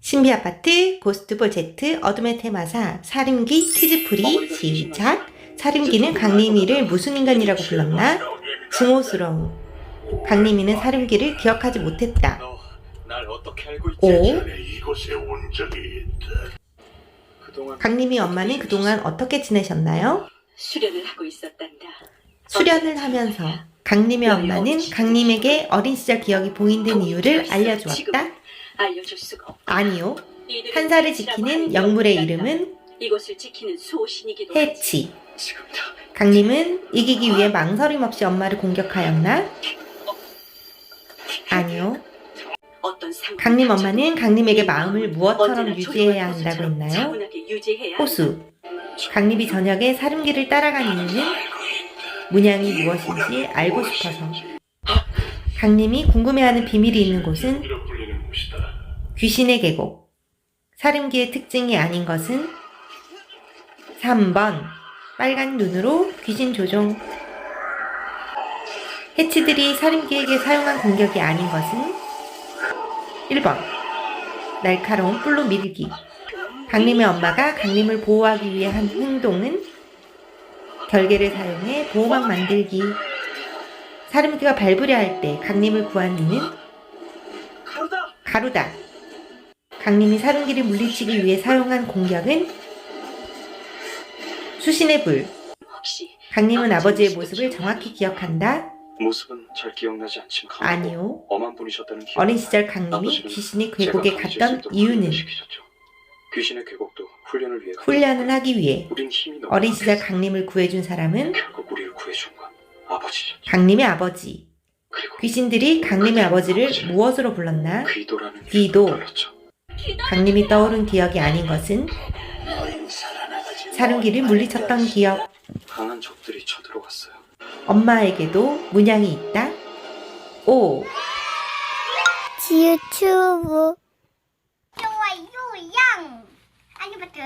신비 아파트, 고스트볼 Z, 어둠의 테마사, 사림기, 퀴즈풀이, 시작. 사림기는 강림이를 무슨 인간이라고 불렀나? 증오스러움. 강림이는 사림기를 기억하지 못했다. 너날 어떻게 알고 있지? 오. 전에 이곳에 온 적이 있다. 그동안 강림이 엄마는 그동안 어떻게 지내셨나요? 수련을 하고 있었단다. 수련을 하면서 강림의 엄마는 강림에게 어린 시절 기억이 봉인된 이유를 알려주었다? 알려줄 수가 없다. 아니요. 한사를 지키는 영물의. 이름은 이곳을 지키는 수호신이기도. 해치. 강림은 이기기 위해 망설임 없이 엄마를 공격하였나? 아니요. 어떤 상황이 강림 엄마는 강림에게 이 마음을 무엇처럼 유지해야 한다고 했나요? 호수. 강림이 저녁에 사름기를 따라간 이유는 문양이 무엇인지 알고 싶어서. 강림이 궁금해하는 비밀이 있는 곳은. 귀신의 계곡. 사름기의 특징이 아닌 것은 3번 빨간 눈으로 귀신 조종. 해치들이 사림기에게 사용한 공격이 아닌 것은 1번 날카로운 뿔로 밀기. 강림의 엄마가 강림을 보호하기 위해 한 행동은 결계를 사용해 보호막 만들기. 사림기가 밟으려 할 때 강림을 구한 이는 가루다. 강림이 사rum기를 물리치기 위해 사용한 공격은 수신의 불. 강림은 아버지의 모습을 정확히 기억한다? 모습은 잘 기억나지 않지만 아니요. 엄한 분이셨다는 기억. 어린 시절 강림이 귀신의 수 갔던 이유는. 귀신의 계곡도 훈련을 위해 훈련을 하기 위해 어린 시절. 강림을 구해준 사람은 결국 우리를 구해준 건 아버지셨죠. 강림의 아버지. 귀신들이 강림의 아버지를 무엇으로 불렀나? 귀도라는 귀도. 불렀죠. 강림이 떠오른 기억이 아닌 것은 사륜기를 물리쳤던 기억. 강한 적들이 쳐들어왔어요. 엄마에게도 문양이 있다. 5. 유튜브. 좋아요 양! 안녕, 버튼!